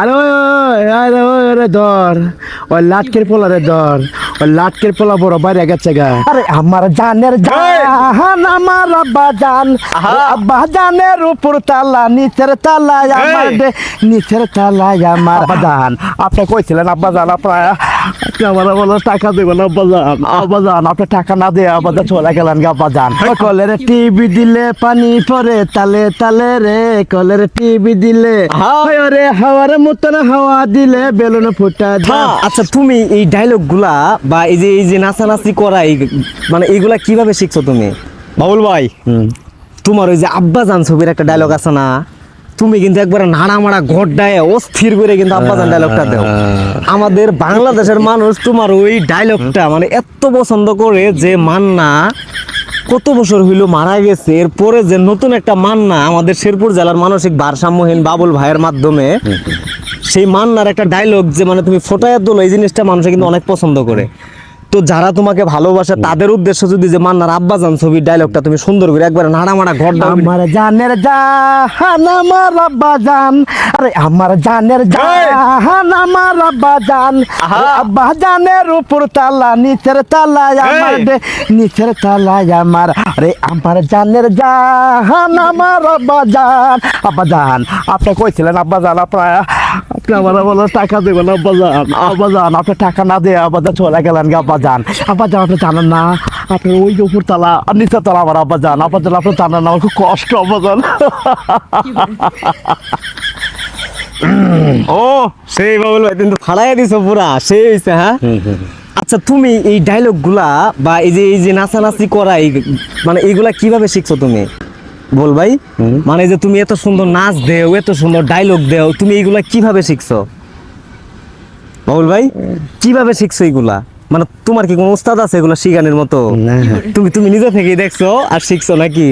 আরে ওই ওই, আরে ওই রে ধর ওই লাটকের পোলা রে ধর ওই লাটকের পোলা বড় বাইরে গেছে গা। আরে আমার জানের জান আমার আব্বা জান। আব্বা জানের উপর তালা নিচের আমার নিচের আমার জান। আপনি কইছিলেন আব্বা জান আপনার আপনি আমার বলো টাকা দেবেন আব্বা জান আপনি টাকা না দিয়ে আব্বা জান চলে গেলেন কলের টিভি দিলে পানি পরে তালে তালে রে কলের টিভি দিলে হয় রে হাওয়ার মতন হাওয়া দিলে বেলুন ফুটা আচ্ছা তুমি এই ডায়লগগুলা বা এই যে এই যে নাচানাচি করা এই মানে এইগুলা কীভাবে শিখছো তুমি? বাবুল ভাই। তোমার ওই যে আব্বা জান ছবির একটা ডায়লগ আছে না? তুমি কিন্তু একবারে নাড়া মাড়া ঘটটায় অস্থির করে কিন্তু আব্বা জান ডায়লগটা দেও। আমাদের বাংলাদেশের মানুষ তোমার ওই ডায়লগটা মানে এত পছন্দ করে যে মান্না কত বছর হইল মারা গেছে এরপরে যে নতুন একটা মান্না আমাদের শেরপুর জেলার মানসিক ভারসাম্যহীন বাবুল ভাইয়ের মাধ্যমে সেই মান্নার একটা ডায়লগ যে মানে তুমি ফোটায় দোলো এই জিনিসটা মানুষে কিন্তু অনেক পছন্দ করে। তো যারা তোমাকে ভালোবাসে তাদের উদ্দেশ্য যদি যে মান্নার আব্বাজান ছবির ডায়লগটা তুমি সুন্দর করে একবার নাড়া মারা ঘর আমার জানের জান আমার আব্বা জান আরে আমার জানের জান আমার আব্বা জান আব্বা জানের উপর তালা নিচের তালা আমার দে- নিচের তালায় আমার। আরে আমার জানের জান আমার আব্বা জান আব্বা জান আপনি কইছিলেন আব্বা জান আপনার আপনি আমার বলো টাকা দেবেন আব্বা জান আব্বা জান আপনি টাকা না দিয়ে আব্বা জান চলে গেলেন গা আব্বা জান। আব্বা জান আপনি জানেন না আপনি ওই যে উপর তালা আর তালা আমার আব্বা জান। আব্বা জান আপনি জানেন না আমার খুব কষ্ট আব্বা ও সেই বাবুল ভাই কিন্তু ফাড়াই দিছো পুরা সেই হইছে হ্যাঁ? আচ্ছা তুমি এই ডায়লগগুলা বা এই যে এই যে নাচানাচি করা এই মানে এইগুলা কীভাবে শিখছো তুমি? বল ভাই মানে যে তুমি এত সুন্দর নাচ দেও এত সুন্দর ডায়লগ দেও তুমি এইগুলা কীভাবে শিখছো? বাবুল ভাই কীভাবে শিখছো এইগুলা মানে তোমার কি কোনো উস্তাদ আছে এগুলা শিখানোর মতো? তুমি তুমি নিজে থেকেই দেখছ আর শিখছো নাকি?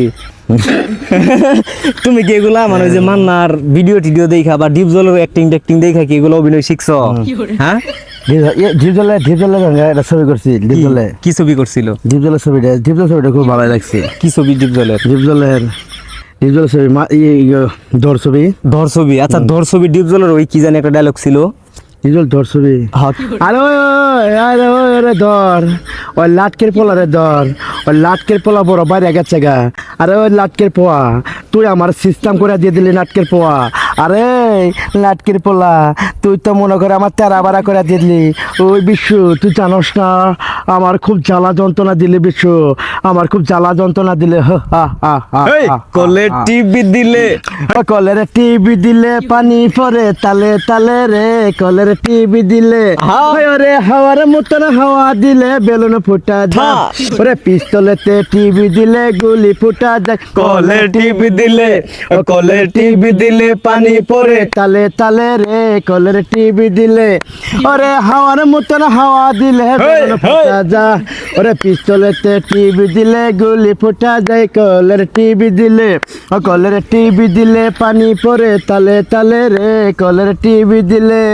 তুমি কি এগুলা মানে যে মান্নার ভিডিও টিডিও দেখা বা ডিপ জলের অ্যাক্টিং ট্যাক্টিং দেখা কি এগুলো অভিনয় শিখছো? হ্যাঁ? ডিপজলে ডিপজলে একটা ছবি করছি ডিপজলে কি ছবি করছিল? ডিপজলের ছবিটা ডিপজলের ছবিটা খুব ভালো লাগছে। কি ছবি ডিপ জলের ডিপজলের ডিপজলের ছবি ধর ছবি ধর ছবি আচ্ছা ধর ছবি ডিপজলের ওই কি জানি একটা ডায়লগ ছিল? হ্যাঁ, আরে আরে ধর। ওই লাটকের পোলা রে ধর। ওই লাটকের পোলা বড় বাইরে গেছে গা। আরে ওই লাটকের পোয়া তুই আমার সিস্টেম করে দিয়ে দিলি লাটকের পোয়া। আরে লাটকের পোলা তুই তো মনে করে আমার তেরা বাড়া করে দিলি। ওই বিশু তুই জানোস না আমার খুব জ্বালা যন্ত্রণা দিলে বিশু। আমার খুব জ্বালা যন্ত্রণা দিলে কলে। টিভি দিলে। কলের টিভি দিলে পানি পরে তালে তালে রে কলের টিভি দিলে ওরে হাওয়ার মতন হাওয়া দিলে বেলুন ফুটা যায় হ্যাঁ। ওরে পিস্তলেতে টিভি দিলে গুলি ফুটা যায় কলে টিভি দিলে কলে টিভি দিলে পানি পড়ে তালে তালে রে কলের টিভি দিলে। ওরে হাওয়ার মতন হাওয়া দিলে বেলুন ফুটা যায় ওরে পিস্তলেতে টিভি দিলে গুলি ফুটা যায় কলের টিভি দিলে ও কলের টিভি দিলে পানি পরে। তালে তালে রে কলের টিভি দিলে।